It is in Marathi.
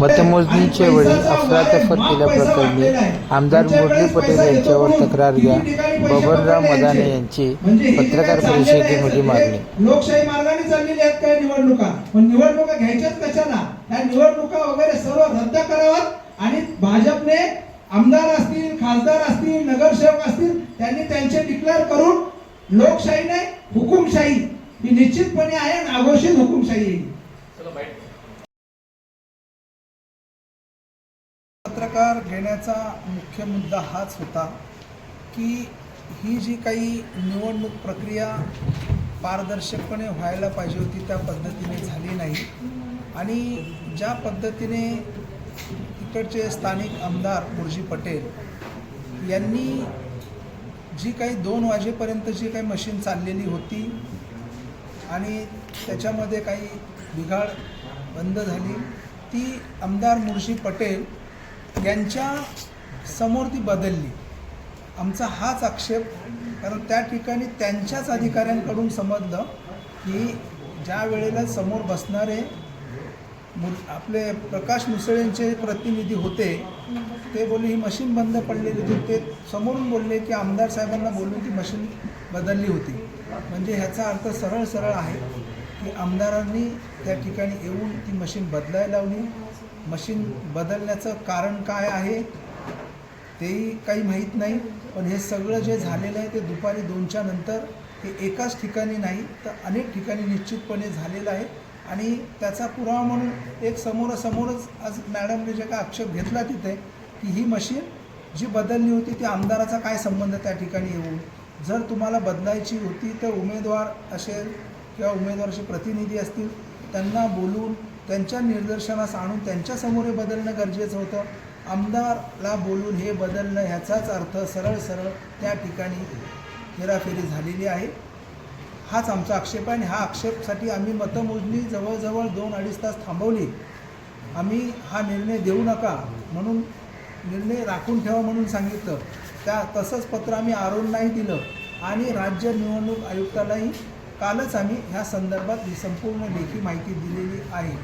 मतमोजणीच्या वेळी अफरातफर केल्याप्रकरणी आमदार मुरली पटेल यांच्यावर तक्रार घ्या. बबनराव मदाने यांची पत्रकार परिषदेमध्ये मागणी. लोकशाही मार्गाने चाललेली आहेत काय निवडणुका. पण निवडणुका घ्यायच्याच कशाला? त्या निवडणुका वगैरे सर्व रद्द कराव्यात आणि भाजपने आमदार असतील खासदार असतील नगरसेवक असतील त्यांनी त्यांचे डिक्लेअर करून लोकशाही नाही हुकुमशाही ही निश्चितपणे आहे आणि आघोषित हुकुमशाही येईल पत्रकार घेण्याचा मुख्य मुद्दा हाच होता की ही जी काही निवडणूक प्रक्रिया पारदर्शकपणे व्हायला पाहिजे होती त्या पद्धतीने झाली नाही. आणि ज्या पद्धतीने इकडचे स्थानिक आमदार मुरजी पटेल यांनी जी काही दोन वाजेपर्यंत जी काही मशीन चाललेली होती आणि त्याच्यामध्ये काही बिघाड बंद झाली ती आमदार मुर्शी पटेल यांच्या समोर ती बदलली. आमचा हाच आक्षेप कारण त्या ठिकाणी त्यांच्याच अधिकाऱ्यांकडून समजलं की ज्या वेळेला समोर बसणारे आपले प्रकाश मुसळेंचे प्रतिनिधी होते ते बोलले ही मशीन बंद पडलेली होती. ते समोरून बोलले की आमदार साहेबांना बोलून ती मशीन बदलली होती. म्हणजे ह्याचा अर्थ सरळ सरळ आहे की आमदारांनी त्या ठिकाणी येऊन ती मशीन बदलायला लावली मशीन बदलण्याचं कारण काय आहे तेही काही माहीत नाही. पण हे सगळं जे झालेलं आहे ते दुपारी दोनच्या नंतर हे एकाच ठिकाणी नाही तर अनेक ठिकाणी निश्चितपणे झालेलं आहे. आणि त्याचा पुरावा म्हणून एक समोरासमोरच आज मॅडमने जे काय आक्षेप घेतला तिथे की ही मशीन जी बदलली होती ती आमदाराचा काय संबंध त्या ठिकाणी येऊन? जर तुम्हाला बदलायची होती तर उमेदवार असेल किंवा उमेदवाराचे प्रतिनिधी असतील त्यांना बोलून त्यांच्या निदर्शनास आणून त्यांच्यासमोर हे बदलणं गरजेचं होतं. आमदारला बोलून हे बदलणं ह्याचाच अर्थ सरळ सरळ त्या ठिकाणी हेराफेरी झालेली आहे. हाच आमचा आक्षेप आहे आणि हा आक्षेपसाठी आम्ही मतमोजणी जवळजवळ दोन अडीच तास थांबवली. आम्ही हा निर्णय देऊ नका म्हणून निर्णय राखून ठेवा म्हणून सांगितलं. त्या तसंच पत्र आम्ही आरोन नाही दिलं आणि राज्य निवडणूक आयुक्तालाही कालच आम्ही ह्या संदर्भात ही संपूर्ण लेखी माहिती दिलेली आहे.